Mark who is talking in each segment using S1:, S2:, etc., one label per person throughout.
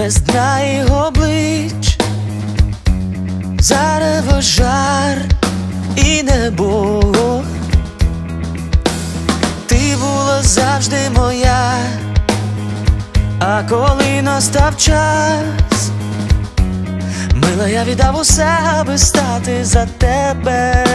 S1: Без дна і облич, зарево жар і небо. Ти була завжди моя, а коли настав час, мила, я віддав усе, аби стати за тебе.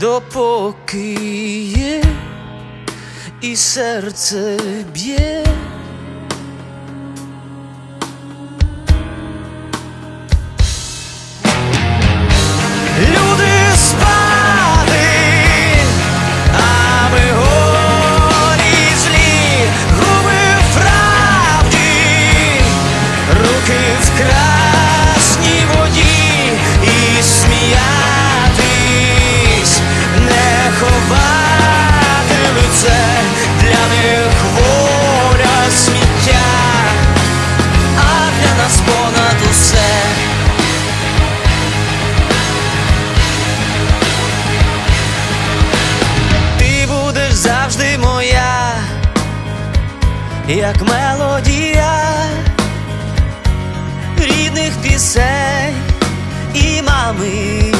S1: допоки є і серце б'є. Як мелодія рідних пісень і мами.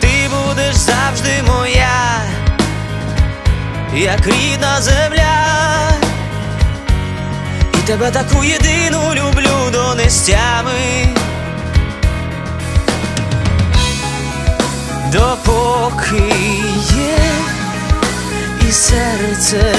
S1: Ти будеш завжди моя, як рідна земля, і тебе таку єдину люблю до нестями. допоки є і серце